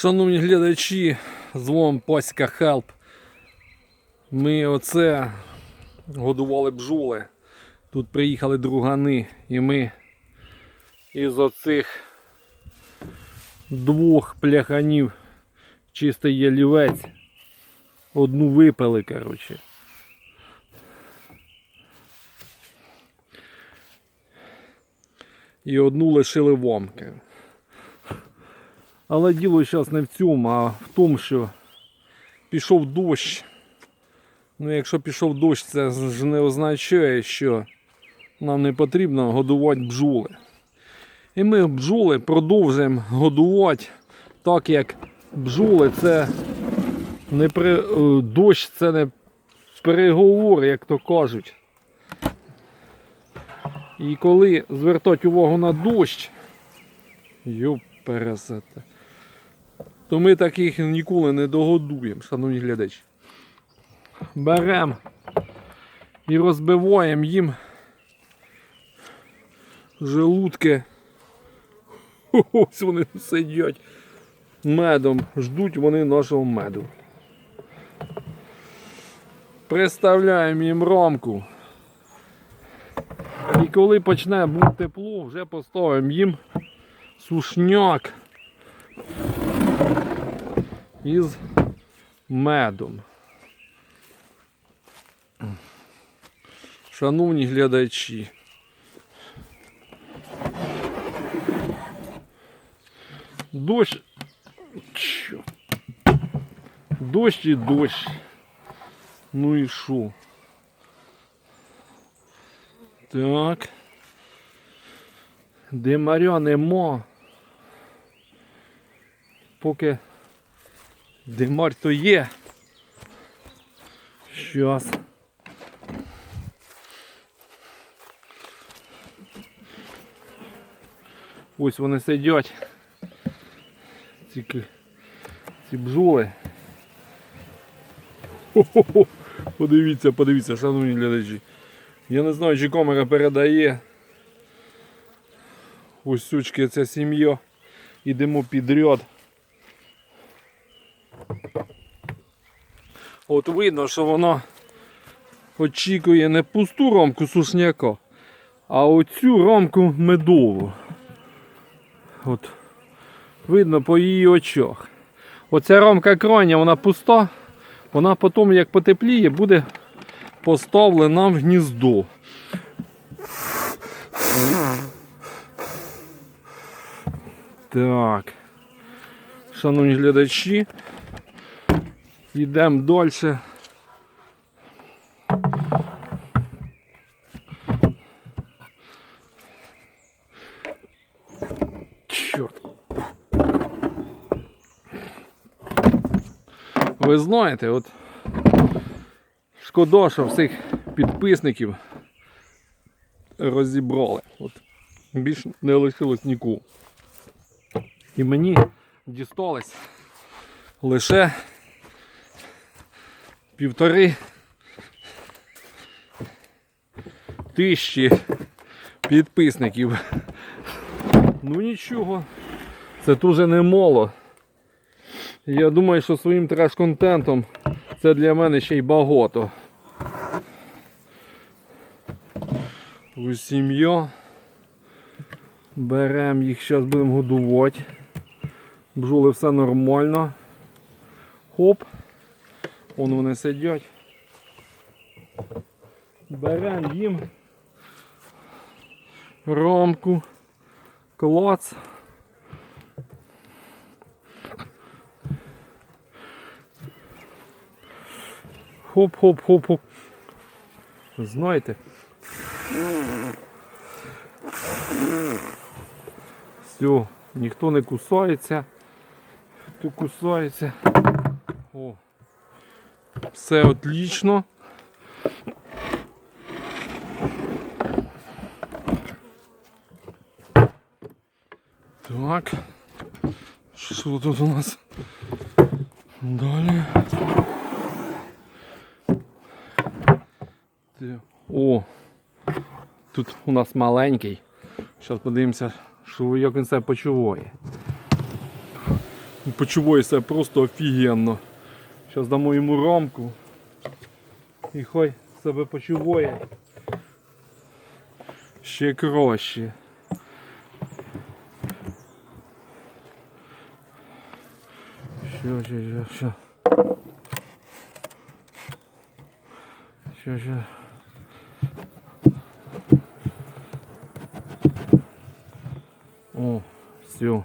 Шановні глядачі, з вами Паська Хелп. Ми оце годували бджоли. Тут приїхали другани і ми із оцих двох пляханів чистий ялівець одну випили, коротше. І одну лишили вомки. Але діло зараз не в цьому, а в тому, що пішов дощ. Ну, якщо пішов дощ, це ж не означає, що нам не потрібно годувати бджоли. І ми бджоли продовжуємо годувати, так як бджоли це не при... е, дощ це не переговори, як то кажуть. І коли звертати увагу на дощ, йоп пересете, то ми таких ніколи не догодуємо, шановні глядачі. Беремо і розбиваємо їм желудки. Ось вони сидять медом, ждуть вони нашого меду. Приставляємо їм рамку. І коли почне бути тепло, вже поставимо їм сушняк із медом. Шановні глядачі. Дощ. Дощ і дощ. Ну і що? Так. Димаря нема. Поки димар то є. Щас. Ось вони сидять. Ці, ці. Хо-хо-хо. Подивіться, подивіться, шановні глядачі. Я не знаю, чи камера передає. Ось сучки ця сім'я. Ідемо підряд. От видно, що воно очікує не пусту рамку сушняка, а оцю рамку медову. От видно по її очах. Оця рамка крайня, вона пуста, вона потім, як потепліє, буде поставлена в гніздо. Так. Шановні глядачі, йдемо далі. Чорт. Ви знаєте, от шкода, що всіх підписників розібрали. От більш не лишилось нікого. І мені дісталось лише півтори тисячі підписників. Ну нічого, це дуже немало. Я думаю, що своїм треш-контентом це для мене ще й багато. Ось сім'я. Беремо їх, зараз будемо годувати. Бджоли все нормально. Хоп. Вон вони сидять. Беремо їм рамку, клац. Хоп-хоп-хоп-хоп. Знаєте? Все, ніхто не кусається. Хто кусається. О. Все отлично. Так. Що тут у нас? Далі. О! Тут у нас маленький. Зараз подивимося, що як він себе почуває. Почуваю себе просто офігенно. Зараз дамо йому рамку. І хай себе почуває. Ще краще. Що, що, що, що. Що, що. О, все.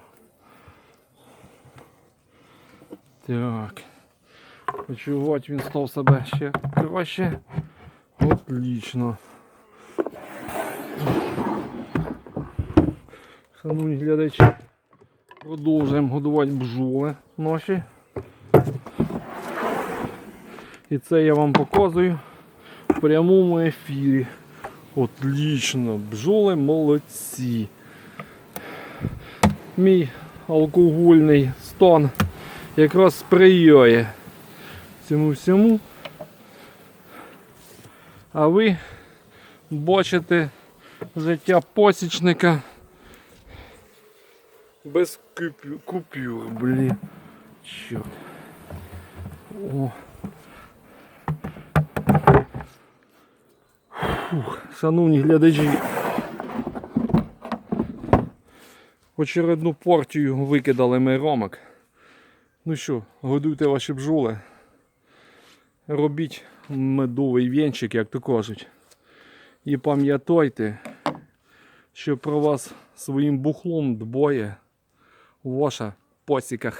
Так. Почувати він став себе ще краще. Отлично. Шановні глядачі, продовжуємо годувати бджоли наші. І це я вам показую в прямому ефірі. Отлично, бджоли молодці. Мій алкогольний стан якраз сприяє цьому всьому. А ви бачите життя посічника без купюр, купюр блін. Чорт. О. Фух, шановні глядачі. Очередну партію викидали ми рамок. Ну що, годуйте ваші бджоли. Робіть медовий вінчик, як то кажуть. І пам'ятайте, що про вас своїм бухлом дбоє ваша посіка